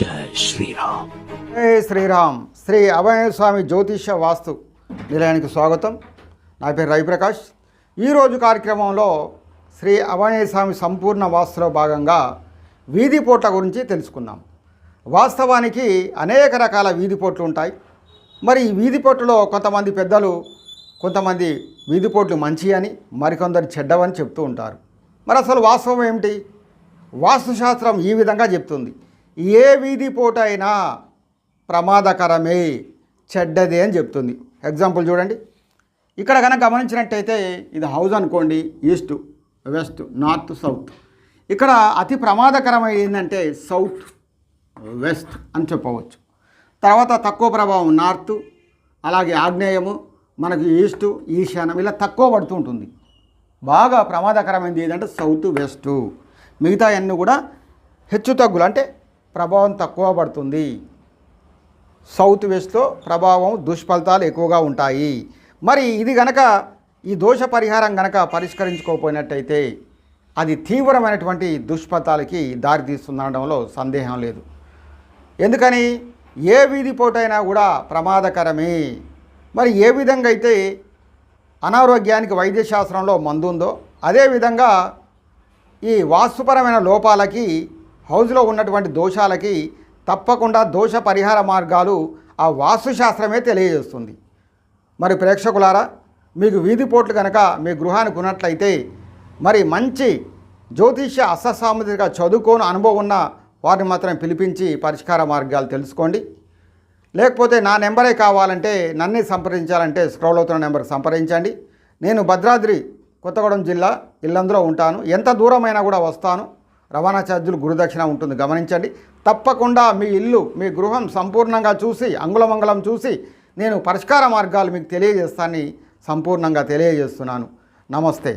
జై శ్రీరామ్. జై శ్రీరామ్. శ్రీ అభయ స్వామి జ్యోతిష వాస్తు నిలయానికి స్వాగతం. నా పేరు రవిప్రకాష్. ఈరోజు కార్యక్రమంలో శ్రీ అభయ స్వామి సంపూర్ణ వాస్తులో భాగంగా వీధి పోట్ల గురించి తెలుసుకుందాం. వాస్తవానికి అనేక రకాల వీధి పోట్లు ఉంటాయి. మరి ఈ వీధి పోట్లలో కొంతమంది పెద్దలు కొంతమంది వీధి పోట్లు మంచి అని మరికొందరు చెడ్డవని చెప్తూ ఉంటారు. మరి అసలు వాస్తవం ఏమిటి? వాస్తుశాస్త్రం ఈ విధంగా చెప్తుంది. ఏ వీధి పోటైనా ప్రమాదకరమే చెడ్డదే అని చెప్తుంది. ఎగ్జాంపుల్ చూడండి. ఇక్కడ కనుక గమనించినట్టయితే ఇది హౌస్ అనుకోండి ఈస్ట్ వెస్ట్ నార్త్ సౌత్ ఇక్కడ అతి ప్రమాదకరమైనది ఏంటంటే సౌత్ వెస్ట్ అని చెప్పవచ్చు. తర్వాత తక్కువ ప్రభావం నార్త్ అలాగే ఆగ్నేయము మనకి ఈస్ట్ ఈశాన్యం ఇలా తక్కువ పడుతూ ఉంటుంది. బాగా ప్రమాదకరమైనది ఏంటంటే సౌత్ వెస్ట్ మిగతా అన్నీ కూడా హెచ్చు తగ్గులు. అంటే ప్రభావం తక్కువ పడుతుంది. సౌత్ వెస్ట్లో ప్రభావం దుష్ఫలితాలు ఎక్కువగా ఉంటాయి. మరి ఇది గనక ఈ దోష పరిహారం గనక పరిష్కరించుకోకపోయినట్టయితే అది తీవ్రమైనటువంటి దుష్ఫలితాలకి దారితీస్తుందనడంలో సందేహం లేదు. ఎందుకని? ఏ వీధి పోటైనా కూడా ప్రమాదకరమే. మరి ఏ విధంగా అయితే అనారోగ్యానికి వైద్యశాస్త్రంలో మందు ఉందో అదేవిధంగా ఈ వాస్తుపరమైన లోపాలకి హౌజ్లో ఉన్నటువంటి దోషాలకి తప్పకుండా దోష పరిహార మార్గాలు ఆ వాస్తుశాస్త్రమే తెలియజేస్తుంది. మరి ప్రేక్షకులారా మీకు వీధి పోట్లు కనుక మీ గృహానికి ఉన్నట్లయితే మరి మంచి జ్యోతిష్య అససాముద్రిక చదువుకోని అనుభవం ఉన్న వారిని మాత్రం పిలిపించి పరిష్కార మార్గాలు తెలుసుకోండి. లేకపోతే నా నెంబరే కావాలంటే నన్నే సంప్రదించాలంటే స్క్రోల్ అవుతున్న నెంబర్ సంప్రదించండి. నేను భద్రాద్రి కొత్తగూడెం జిల్లా ఇల్లందులో ఉంటాను. ఎంత దూరమైనా కూడా వస్తాను. రవాణా ఛార్జీలు గురుదక్షిణ ఉంటుంది. గమనించండి. తప్పకుండా మీ ఇల్లు మీ గృహం సంపూర్ణంగా చూసి అంగుళమంగళం చూసి నేను పరిష్కార మార్గాలు మీకు తెలియజేస్తానని సంపూర్ణంగా తెలియజేస్తున్నాను. నమస్తే.